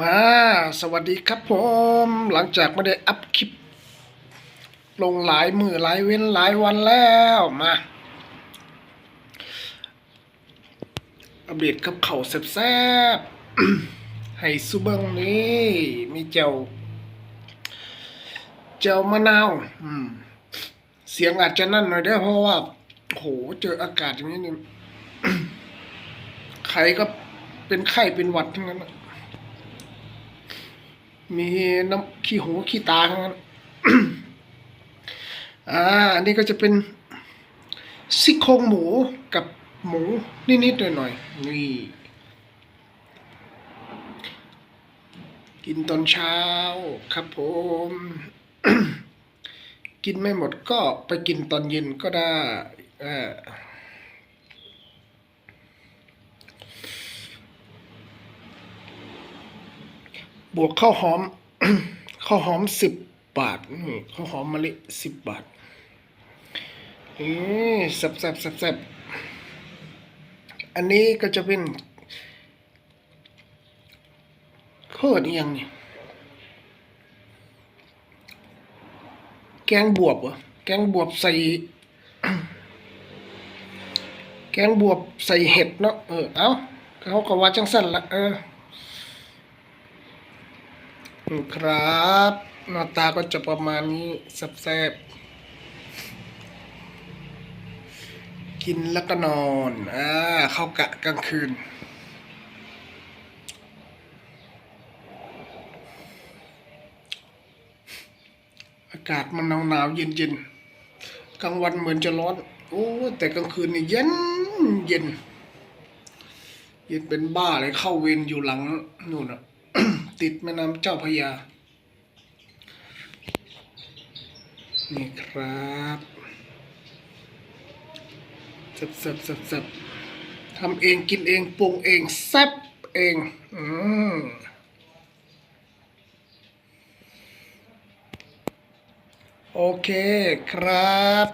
มาสวัสดีครับผม หลังจากไม่ได้อัพคลิป ลงหลายมือหลายเว้นหลายวันแล้วมาอัปเดตกับเขาแซ่บๆให้ซูเบิงนี้มีเจ้าเจ้ามะนาวเสียงอาจจะนั่นหน่อยเด้เพราะว่าโหเจออากาศอย่างนี้นี่ใครก็เป็นไข้เป็นหวัดทั้งนั้นนะ มีน้ำขี้หูขี้ตาทั้งนั้นอ่าอันนี้ก็จะเป็นซี่โครงหมูกับหมูนิดๆหน่อยๆนี่กินตอนเช้าครับผม กินไม่หมดก็ไปกินตอนเย็นก็ได้อ่า บวกข้าวหอมข้าวหอมสิบบาทข้าวหอมมะลิสิบบาทอืมแซ่บแซ่บแซ่บแซ่บอันนี้ก็จะเป็นโคตรเอียงเนี่ยแกงบวบเหรอแกงบวบใส่ แกงบวบใส่เห็ดเนาะเออ เอาเขาก็ว่าจังสั้นละเออ ครับหน้าตาก็จะประมาณนี้แซ่บๆกินแล้วก็นอนอ่าเข้ากะกลางคืนอากาศมันหนาวหนาวๆเย็นเย็นๆกลางวันเหมือนจะร้อน โอ้แต่กลางคืนนี่เย็นเย็น เย็นเป็นบ้าเลยเข้าเวรอยู่หลังนู่นอะ ติดแม่น้ำเจ้าพยา นี่ครับสับสับสับสับทำเองกินเองปรุงเองแซ่บเอง อืมโอเคครับ